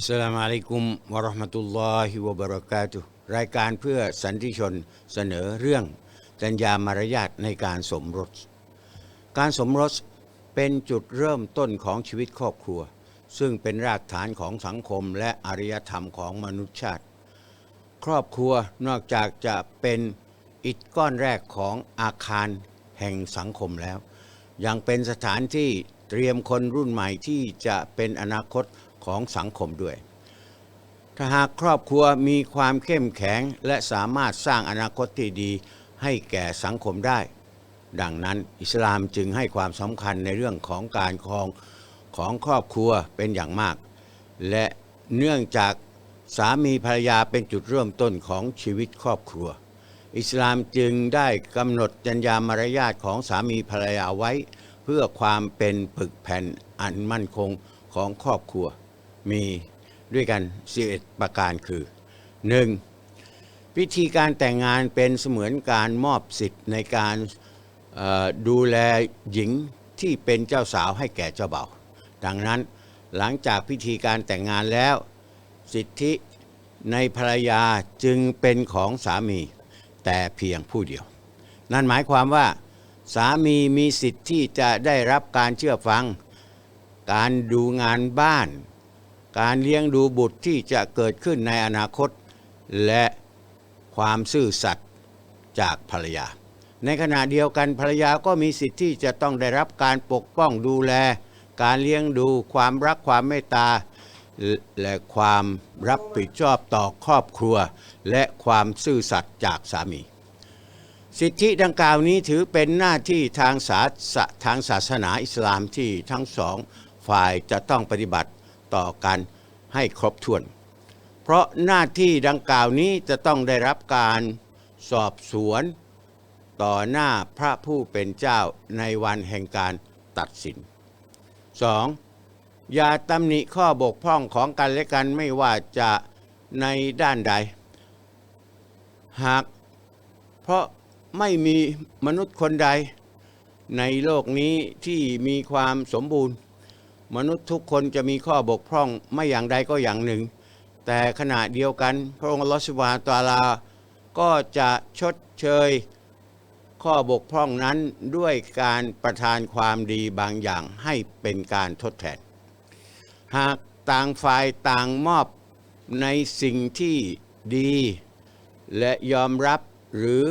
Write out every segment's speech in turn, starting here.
อัสสลามุอะลัยกุมวะราะห์มะตุลลอฮิวะบะเราะกาตุฮ์รายการเพื่อสันติชนเสนอเรื่องจัญญามารยาทในการสมรส การสมรสเป็นจุดเริ่มต้นของชีวิตครอบครัว ซึ่งเป็นรากฐานของสังคมและอารยธรรมของมนุษยชาติ ครอบครัวนอกจากจะเป็นอิฐก้อนแรกของอาคารแห่งสังคมแล้ว ยังเป็นสถานที่เตรียมคนรุ่นใหม่ที่จะเป็นอนาคต ของสังคมด้วย ถ้าหากครอบครัวมีความเข้มแข็งและสามารถสร้างอนาคตที่ดีให้แก่สังคมได้ ดังนั้นอิสลามจึงให้ความสำคัญในเรื่องของการครองของครอบครัวเป็นอย่างมาก และเนื่องจากสามีภรรยาเป็นจุดเริ่มต้นของชีวิตครอบครัว อิสลามจึงได้กำหนดจัญญามารยาทของสามีภรรยาไว้ เพื่อความเป็นปึกแผ่นอันมั่นคงของครอบครัว มีด้วยกัน11ประการคือ 1. พิธีการแต่งงานเป็นเสมือนการมอบสิทธิ์ในการดูแลหญิงที่เป็นเจ้าสาวให้แก่เจ้าบ่าวดังนั้นหลังจากพิธีการแต่งงานแล้ว สิทธิในภรรยาจึงเป็นของสามีแต่เพียงผู้เดียว นั่นหมายความว่า สามีมีสิทธิ์ที่จะได้รับการเชื่อฟัง การดูงานบ้าน การเลี้ยงดูบุตรที่จะเกิดขึ้นในอนาคต และความซื่อสัตย์จากภรรยา ในขณะเดียวกันภรรยาก็มีสิทธิ์ที่จะต้องได้รับการปกป้องดูแล การเลี้ยงดูความรักความเมตตาและความรับผิดชอบต่อครอบครัว และความซื่อสัตย์จากสามี สิทธิดังกล่าวนี้ถือเป็นหน้าที่ทางศาสทางศาสนาอิสลามที่ทั้งสองฝ่ายจะต้องปฏิบัติ ต่อกันให้ครบถ้วน เพราะหน้าที่ดังกล่าวนี้จะต้องได้รับการสอบสวนต่อหน้าพระผู้เป็นเจ้าในวันแห่งการตัดสิน 2. อย่าตำหนิข้อบกพร่องของกันและกันไม่ว่าจะในด้านใด หากเพราะไม่มีมนุษย์คนใดในโลกนี้ที่มีความสมบูรณ์ มนุษย์ทุกคนจะมีข้อบกพร่องไม่อย่างใดก็อย่างหนึ่ง แต่ขณะเดียวกันพระองค์อัลอสุบฮาตาลา ก็จะชดเชย ข้อบกพร่องนั้นด้วยการประทานความดีบางอย่างให้เป็นการทดแทน หากต่างฝ่ายต่างมอบในสิ่งที่ดี และยอมรับหรือ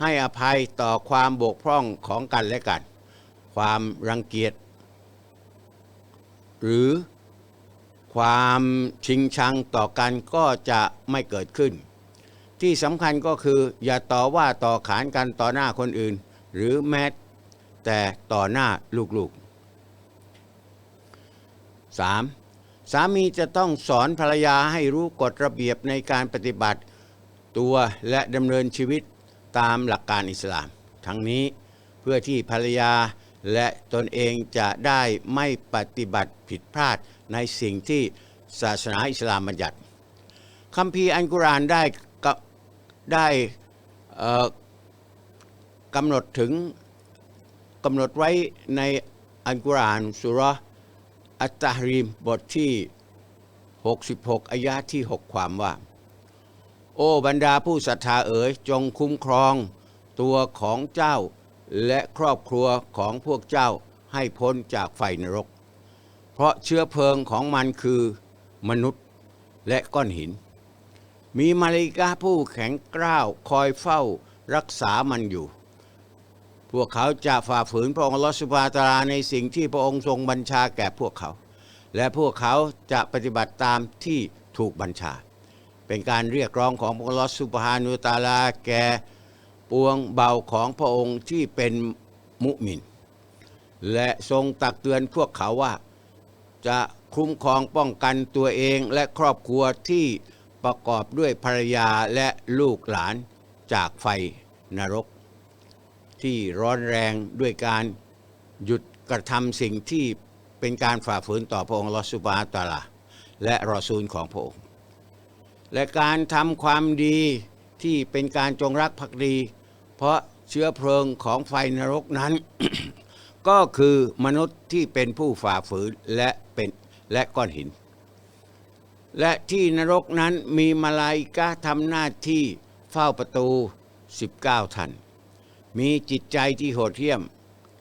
ให้อภัยต่อความบกพร่องของกันและกัน ความรังเกียจ หรือความชิงชังต่อกันก็จะไม่เกิดขึ้น ที่สำคัญก็คืออย่าต่อว่าต่อขานกันต่อหน้าคนอื่น หรือแม้แต่ต่อหน้าลูกๆ 3. สามีจะต้องสอนภรรยาให้รู้กฎระเบียบในการปฏิบัติตัวและดำเนินชีวิตตามหลักการอิสลาม ทั้งนี้เพื่อที่ภรรยา และตนเองจะได้ไม่ปฏิบัติผิดพลาดในสิ่งที่ศาสนาอิสลามบัญญัติคัมภีร์อันกุรอานได้กได้เอ่อกำหนดถึงกำหนดไว้ในอันกุรอานสุราะอัตตารีมบทที่ 66 อายะที่ 6 ความว่า โอ้บรรดาผู้ศรัทธาเอ๋ยจงคุ้มครองตัวของเจ้า และครอบครัวของพวกเจ้าให้พ้นจากไฟนรก เพราะเชื้อเพลิงของมันคือมนุษย์และก้อนหิน มีมาลิกาผู้แข็งกร้าวคอยเฝ้ารักษามันอยู่ พวกเขาจะฝ่าฝืนพระองค์ลอสุบฮาตะอาลาในสิ่งที่พระองค์ทรงบัญชาแก่พวกเขา และพวกเขาจะปฏิบัติตามที่ถูกบัญชา เป็นการเรียกร้องของพระองค์ลอสุบฮานุตาลาแก่ ปวงเบาของพระองค์ที่เป็นมุมิน และทรงตักเตือนพวกเขาว่า จะคุ้มครองป้องกันตัวเองและครอบครัวที่ประกอบด้วยภรรยาและลูกหลานจากไฟนรก ที่ร้อนแรงด้วยการหยุดกระทำสิ่งที่เป็นการฝ่าฝืนต่อพระองค์อัลอสุบานะฮูวะตาลาและรอซูลของพระองค์ และการทำความดี ที่เป็นการจงรักภักดี เพราะเชื้อเพลิงของไฟนรกนั้น ก็คือมนุษย์ที่เป็นผู้ฝ่าฝืนและเป็นและก้อนหิน และที่นรกนั้นมีมาลาอิกะทำหน้าที่เฝ้าประตู 19ท่านมีจิตใจที่โหดเหี้ยม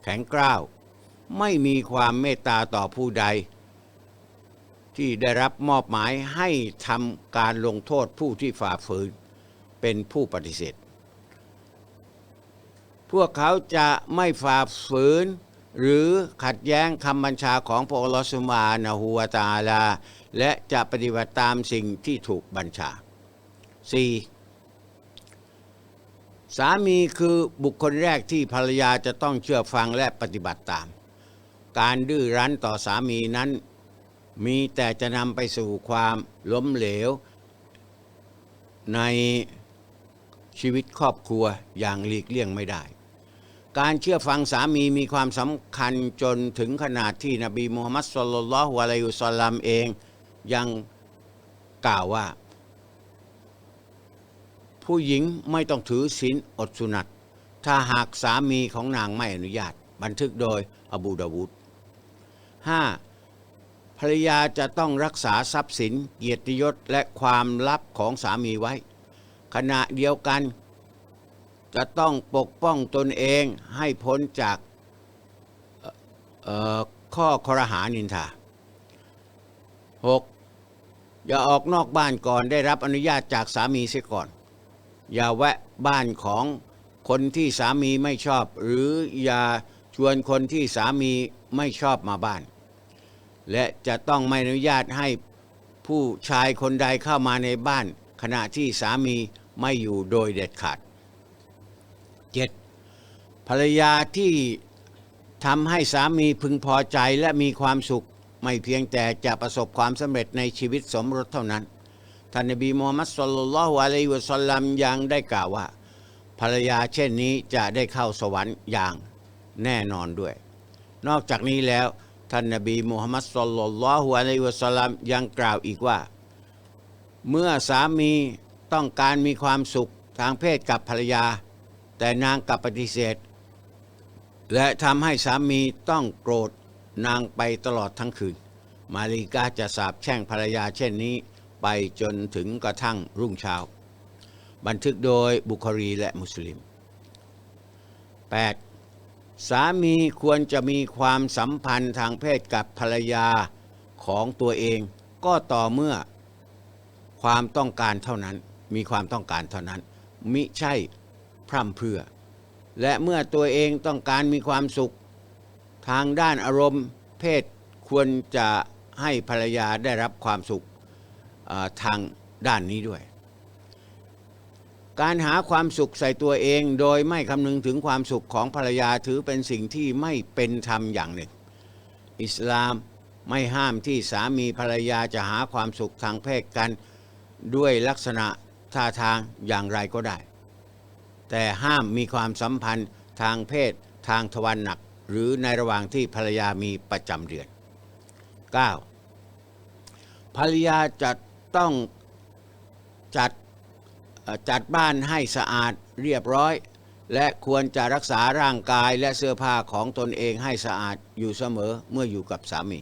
แข็งกร้าวไม่มีความเมตตาต่อผู้ใด ที่ได้รับมอบหมายให้ทำการลงโทษผู้ที่ฝ่าฝืน เป็นผู้ปฏิเสธ พวกเขาจะไม่ฝ่าฝืน หรือขัดแย้งคำบัญชาของพระอัลลอฮฺซุบฮานะฮูวตาลา และจะปฏิบัติตามสิ่งที่ถูกบัญชา 4. สามีคือบุคคลแรกที่ภรรยาจะต้องเชื่อฟังและปฏิบัติตาม การดื้อรั้นต่อสามีนั้น มีแต่จะนำไปสู่ความล้มเหลวใน ชีวิตครอบครัวอย่างหลีกเลี่ยงไม่ได้ การเชื่อฟังสามีมีความสำคัญจนถึงขนาดที่นบีมูฮัมมัดสุลลัลฮุอะลัยฮิวะสัลลัมเองยังกล่าวว่า ผู้หญิงไม่ต้องถือศีลอดสุนัตถ้าหากสามีของนางไม่อนุญาต บันทึกโดยอบูดาวุด 5. ภรรยาจะต้องรักษาทรัพย์สินเกียรติยศและความลับของสามีไว้ ขณะเดียวกัน จะต้องปกป้องตนเองให้พ้นจากข้อครหานินทา 6. อย่าออกนอกบ้านก่อนได้รับอนุญาตจากสามีเสียก่อน อย่าแวะบ้านของคนที่สามีไม่ชอบ หรืออย่าชวนคนที่สามีไม่ชอบมาบ้าน และจะต้องไม่อนุญาตให้ผู้ชายคนใดเข้ามาในบ้าน ขณะที่สามีไม่อยู่โดยเด็ดขาด 7. ภรรยาที่ทำให้สามีพึงพอใจและมีความสุข ไม่เพียงแต่จะประสบความสำเร็จในชีวิตสมรสเท่านั้น ท่านนบีมูฮัมมัดสุลลัลลอฮุอะลัยฮิวะสัลลัมยังได้กล่าวว่า ภรรยาเช่นนี้จะได้เข้าสวรรค์อย่างแน่นอนด้วย นอกจากนี้แล้วท่านนบีมูฮัมมัดสุลลัลลอฮุอะลัยฮิวะสัลลัมยังกล่าวอีกว่า เมื่อสามีต้องการมีความสุขทางเพศกับภรรยา แต่นางกลับปฏิเสธ และทำให้สามีต้องโกรธนางไปตลอดทั้งคืน มาริกาจะสาบแช่งภรรยาเช่นนี้ไปจนถึงกระทั่งรุ่งเช้า บันทึกโดยบุครีและมุสลิม 8. สามีควรจะมีความสัมพันธ์ทางเพศกับภรรยาของตัวเอง ก็ต่อเมื่อ ความต้องการเท่านั้น มีความต้องการเท่านั้น มิใช่พร่ำเพรื่อ และเมื่อตัวเองต้องการมีความสุข ทางด้านอารมณ์ เพศควรจะให้ภรรยาได้รับความสุขทางด้านนี้ด้วย การหาความสุขใส่ตัวเองโดยไม่คำนึงถึงความสุขของภรรยาถือเป็นสิ่งที่ไม่เป็นธรรมอย่างหนึ่ง อิสลามไม่ห้ามที่สามีภรรยาจะหาความสุขทางเพศกัน ด้วยลักษณะท่าทางอย่างไรก็ได้ แต่ห้ามมีความสัมพันธ์ทางเพศทางทวารหนัก หรือในระหว่างที่ภรรยามีประจำเดือน 9. ภรรยาจะต้องจัดจัดบ้านให้สะอาดเรียบร้อย และควรจะรักษาร่างกายและเสื้อผ้าของตนเองให้สะอาดอยู่เสมอเมื่ออยู่กับสามี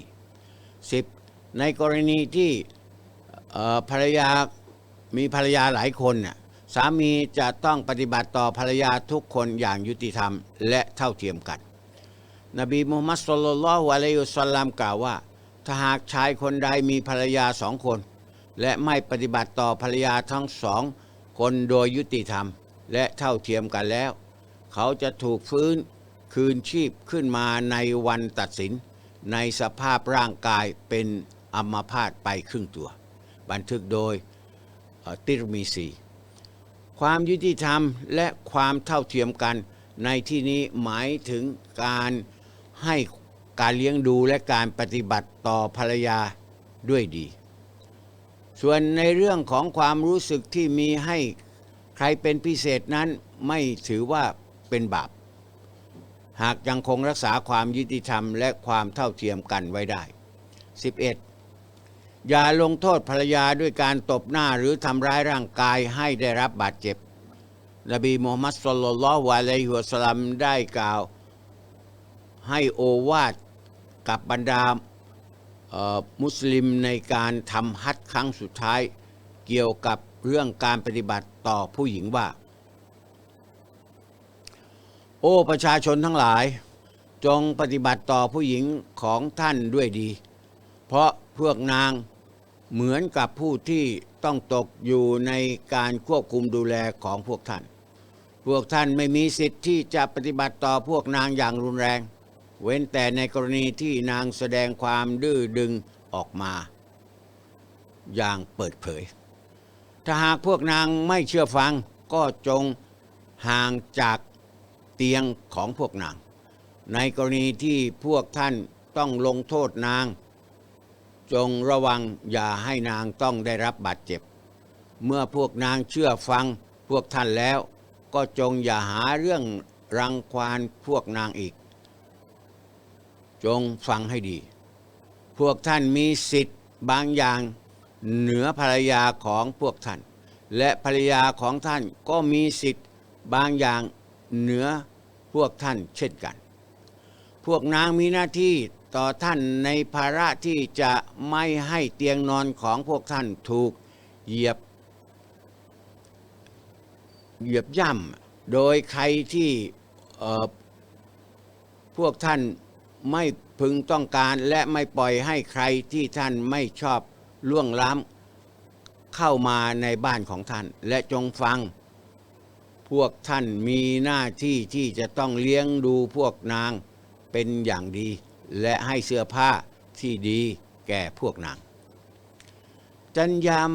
10. ในกรณีที่ เอ่อภรรยามีภรรยาหลายคนน่ะสามีจะต้องปฏิบัติต่อภรรยาทุกคนอย่างยุติธรรมและเท่าเทียมกัน นบีมูฮัมมัดสุลลัลฮุอะลัยฮิสลลัมกล่าวว่า ถ้าหากชายคนใดมีภรรยาสองคน และไม่ปฏิบัติต่อภรรยาทั้งสองคนโดยยุติธรรม และเท่าเทียมกันแล้ว เขาจะถูกฟื้นคืนชีพขึ้นมาในวันตัดสิน ในสภาพร่างกายเป็นอัมพาตไปครึ่งตัว บันทึกโดยติรมีซีความยุติธรรมและความเท่าเทียมกัน ในที่นี้หมายถึงการให้การเลี้ยงดูและการปฏิบัติต่อภรรยาด้วยดี ส่วนในเรื่องของความรู้สึกที่มีให้ใครเป็นพิเศษนั้นไม่ถือว่าเป็นบาป หากยังคงรักษาความยุติธรรมและความเท่าเทียมกันไว้ได้ 11. อย่าลงโทษภรรยาด้วยการตบหน้าหรือทำร้ายร่างกายให้ได้รับบาดเจ็บ นบีมูฮัมมัดสุลลัลลอฮุอะลัยฮิวะสัลลัมได้กล่าว ให้โอวาดกับบรรดาอ่อมุสลิมในการทำฮัจครั้งสุดท้าย เกี่ยวกับเรื่องการปฏิบัติต่อผู้หญิงว่า โอ้ประชาชนทั้งหลาย จงปฏิบัติต่อผู้หญิงของท่านด้วยดี เพราะพวกนาง เหมือนกับผู้ที่ต้องตกอยู่ในการควบคุมดูแลของพวกท่าน พวกท่านไม่มีสิทธิ์ที่จะปฏิบัติต่อพวกนางอย่างรุนแรง เว้นแต่ในกรณีที่นางแสดงความดื้อดึงออกมา อย่างเปิดเผย ถ้าหากพวกนางไม่เชื่อฟังก็จงห่างจากเตียงของพวกนาง ในกรณีที่พวกท่านต้องลงโทษนาง จงระวังอย่าให้นางต้องได้รับบาดเจ็บ เมื่อพวกนางเชื่อฟังพวกท่านแล้ว ก็จงอย่าหาเรื่องรังควานพวกนางอีก จงฟังให้ดี พวกท่านมีสิทธิ์บางอย่างเหนือภรรยาของพวกท่าน และภรรยาของท่านก็มีสิทธิ์บางอย่างเหนือพวกท่านเช่นกัน พวกนางมีหน้าที่ ต่อท่านในภาระที่จะไม่ให้เตียงนอนของพวกท่านถูกเหยียบ เหยียบย่ำโดยใครที่พวกท่านไม่พึงต้องการและไม่ปล่อยให้ใครที่ท่านไม่ชอบล่วงล้ำเข้ามาในบ้านของท่าน และจงฟัง พวกท่านมีหน้าที่ที่จะต้องเลี้ยงดูพวกนางเป็นอย่างดี และให้เสื้อผ้าที่ดีแก่พวกนางจัญญาม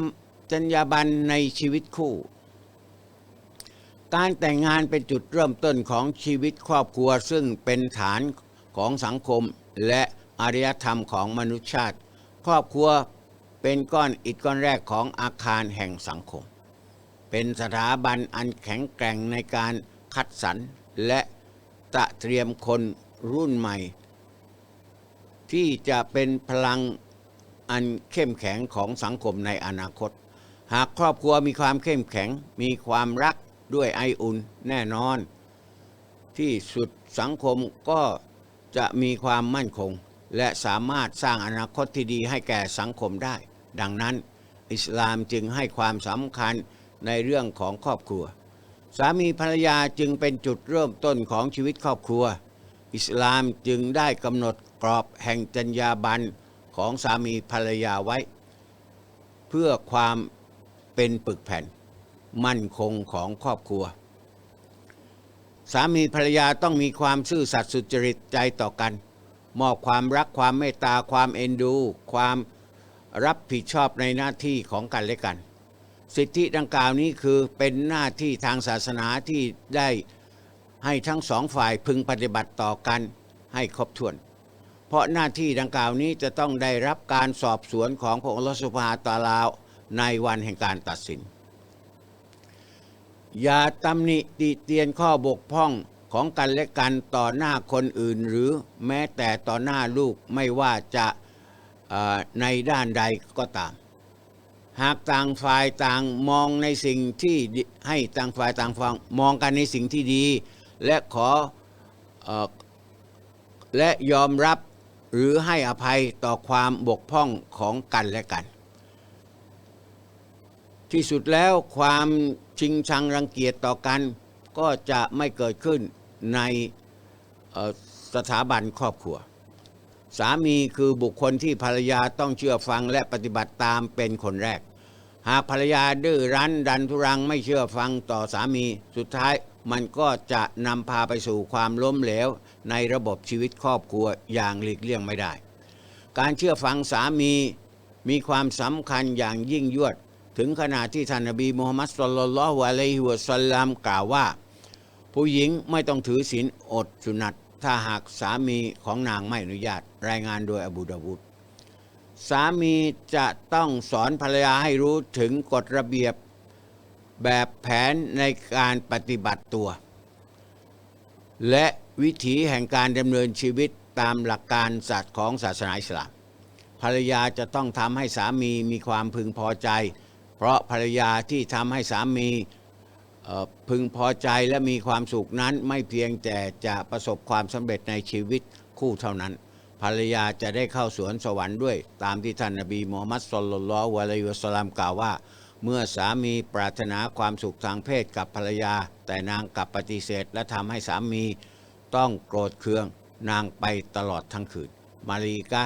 จัญญาบันในชีวิตคู่ การแต่งงานเป็นจุดเริ่มต้นของชีวิตครอบครัวซึ่งเป็นฐานของสังคมและอารยธรรมของมนุษยชาติ ครอบครัวเป็นก้อนอิฐก้อนแรกของอาคารแห่งสังคม เป็นสถาบันอันแข็งแกร่งในการคัดสรรและตะเตรียมคนรุ่นใหม่ ที่จะเป็นพลังอันเข้มแข็งของสังคมในอนาคต หากครอบครัวมีความเข้มแข็ง มีความรักด้วยไออุ่นแน่นอน ที่สุดสังคมก็จะมีความมั่นคง และสามารถสร้างอนาคตที่ดีให้แก่สังคมได้ ดังนั้น อิสลามจึงให้ความสำคัญในเรื่องของครอบครัว สามีภรรยาจึงเป็นจุดเริ่มต้นของชีวิตครอบครัว อิสลามจึงได้กำหนด กรอบแห่งจรรยาบรรณของสามีภรรยาไว้ เพื่อความเป็นปึกแผ่น มั่นคงของครอบครัว สามีภรรยาต้องมีความซื่อสัตย์สุจริตใจต่อกัน มอบความรักความเมตตาความเอ็นดู ความรับผิดชอบในหน้าที่ของกันและกัน สิทธิดังกล่าวนี้คือเป็นหน้าที่ทางศาสนาที่ได้ให้ทั้งสองฝ่ายพึงปฏิบัติต่อกันให้ครบถ้วน เพราะหน้าที่ดังกล่าวนี้จะต้องได้รับการสอบสวนของพระองค์สุภาตาลาวในวันแห่งการตัดสิน อย่าตำหนิติเตียนข้อบกพร่องของกันและกันต่อหน้าคนอื่นหรือแม้แต่ต่อหน้าลูกไม่ว่าจะในด้านใดก็ตาม หากต่างฝ่ายต่างมองในสิ่งที่ให้ต่างฝ่ายต่างฟังมองกันในสิ่งที่ดี และขออและยอมรับ หรือให้อภัยต่อความบกพร่องของกันและกัน ที่สุดแล้วความชิงชังรังเกียจต่อกัน ก็จะไม่เกิดขึ้นในสถาบันครอบครัว สามีคือบุคคลที่ภรรยาต้องเชื่อฟังและปฏิบัติตามเป็นคนแรก หากภรรยาดื้อรั้นดันทุรังไม่เชื่อฟังต่อสามีสุดท้าย มันก็จะนำพาไปสู่ความล้มเหลว ในระบบชีวิตครอบครัวอย่างหลีกเลี่ยงไม่ได้ การเชื่อฟังสามีมีความสำคัญอย่างยิ่งยวด ถึงขนาดที่ท่านนบีมูฮัมมัดสุลลัลลอฮุอะลัยฮิวะสัลลัมกล่าวว่า ผู้หญิงไม่ต้องถือศีลอดสุนัตถ้าหากสามีของนางไม่อนุญาต รายงานโดยอบูดาวุดสามีจะต้องสอนภรรยาให้รู้ถึงกฎระเบียบ แบบแผนในการปฏิบัติตัว และวิถีแห่งการดำเนินชีวิตตามหลักการศาสตร์ของศาสนาอิสลามภรรยาจะต้องทำให้สามีมีความพึงพอใจ เพราะภรรยาที่ทำให้สามีพึงพอใจและมีความสุขนั้นไม่เพียงแต่จะประสบความสำเร็จในชีวิตคู่เท่านั้น ภรรยาจะได้เข้าสวนสวรรค์ด้วย ตามที่ท่านนบีมูฮัมมัดสุลลัลลอฮุอะลัยฮิวะสัลลัมกล่าวว่า เมื่อสามีปรารถนาความสุขทางเพศกับภรรยา แต่นางกลับปฏิเสธและทำให้สามี ต้องโกรธเคืองนางไปตลอดทั้งคืน มาลีกะ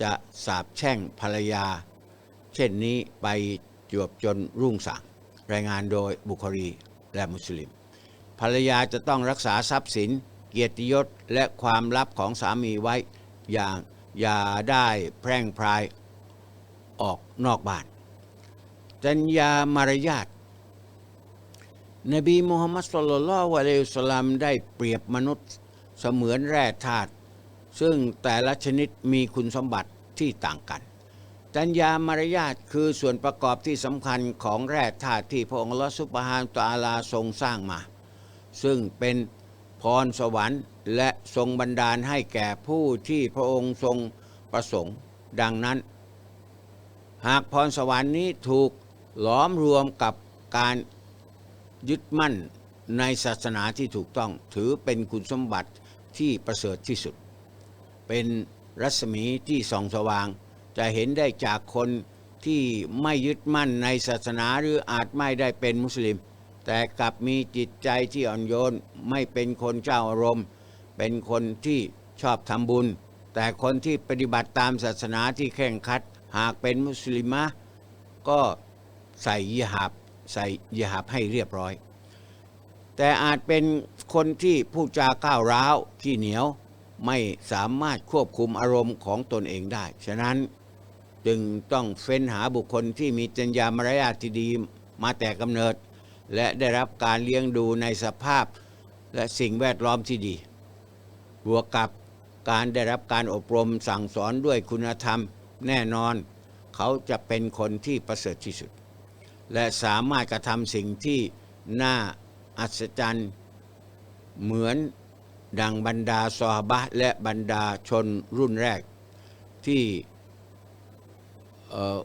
จะสาบแช่งภรรยา เช่นนี้ไปจวบจนรุ่งสางรายงานโดยบุคลีและมุสลิม ภรรยาจะต้องรักษาทรัพย์สิน เกียรติยศและความลับของสามีไว้ อย่างอย่าได้แพร่งพรายออกนอกบ้าน จัญญามารยาทนบีมูฮัมมัดสุลลัลลอฮุอะลัยฮิวสลลัมได้เปรียบมนุษย์เสมือนแร่ธาตุซึ่งแต่ละชนิดมีคุณสมบัติที่ต่างกัน จัญญามารยาทคือส่วนประกอบที่สำคัญของแร่ธาตุที่พระองค์ลลอฮฺซุบฮานตะอาลาทรงสร้างมา ซึ่งเป็นพรสวรรค์และทรงบันดาลให้แก่ผู้ที่พระองค์ทรงประสงค์ ดังนั้น หากพรสวรรค์นี้ถูก หลอมรวมกับการยึดมั่นในศาสนาที่ถูกต้อง ถือเป็นคุณสมบัติที่ประเสริฐที่สุด เป็นรัศมีที่ส่องสว่าง จะเห็นได้จากคนที่ไม่ยึดมั่นในศาสนาหรืออาจไม่ได้เป็นมุสลิม แต่กลับมีจิตใจที่อ่อนโยนไม่เป็นคนเจ้าอารมณ์ เป็นคนที่ชอบทำบุญ แต่คนที่ปฏิบัติตามศาสนาที่แข่งขัด หากเป็นมุสลิมะก็ ใส่ยีหาบใส่ยีหาบให้เรียบร้อย แต่อาจเป็นคนที่ผู้จาก้าวร้าวที่เหนียวไม่สามารถควบคุมอารมณ์ของตนเองได้ ฉะนั้นจึงต้องเฟ้นหาบุคคลที่มีจรรยามารยาทที่ดีมาแต่กำเนิด และได้รับการเลี้ยงดูในสภาพและสิ่งแวดล้อมที่ดี บวกกับการได้รับการอบรมสั่งสอนด้วยคุณธรรมแน่นอน เขาจะเป็นคนที่ประเสริฐที่สุด และสามารถกระทำสิ่งที่น่าอัศจรรย์เหมือนดังบรรดาซอฮาบะและบรรดาชนรุ่นแรกที่เอ่อ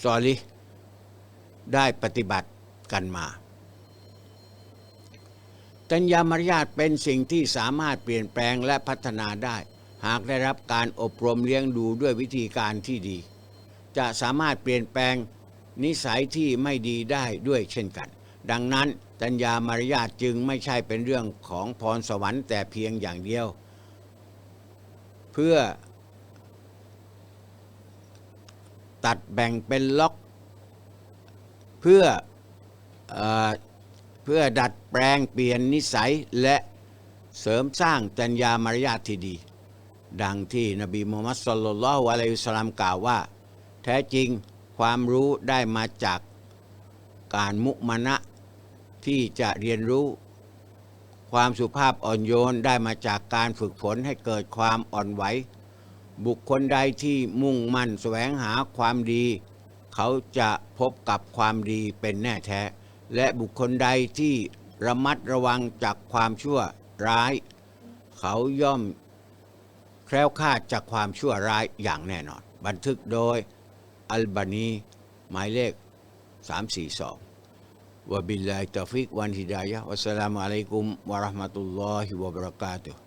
ซอลิได้ปฏิบัติกันมาจัญญามารยาทเป็นสิ่งที่สามารถเปลี่ยนแปลงและพัฒนาได้ หากได้รับการอบรมเลี้ยงดูด้วยวิธีการที่ดี จะสามารถเปลี่ยนแปลง นิสัยที่ไม่ดีได้ด้วยเช่นกัน ดังนั้นจัญญามารยาทจึงไม่ใช่เป็นเรื่องของพรสวรรค์แต่เพียงอย่างเดียว เพื่อตัดแบ่งเป็นล็อก เพื่อเอเพื่อดัดแปลงเปลี่ยนนิสัยและเสริมสร้างจัญญามารยาทที่ดี ดังที่นบีมูฮัมมัดสุลลัลลอฮุอะลัยฮิสลลัมกล่าวว่า แท้จริง ความรู้ได้มาจากการมุมานะที่จะเรียนรู้ ความสุภาพอ่อนโยนได้มาจากการฝึกฝนให้เกิดความอ่อนไหว บุคคลใดที่มุ่งมั่นแสวงหาความดี เขาจะพบกับความดีเป็นแน่แท้ และบุคคลใดที่ระมัดระวังจากความชั่วร้าย เขาย่อมแคล้วคลาดจากความชั่วร้ายอย่างแน่นอน บันทึกโดย อัลบานีหมายเลข 342วะบิลลาฮิตตอฟิกวันฮิดายะฮ์วัสสลามุอะลัยกุมวะเราะห์มะตุลลอฮิวะบะเราะกาตุฮ์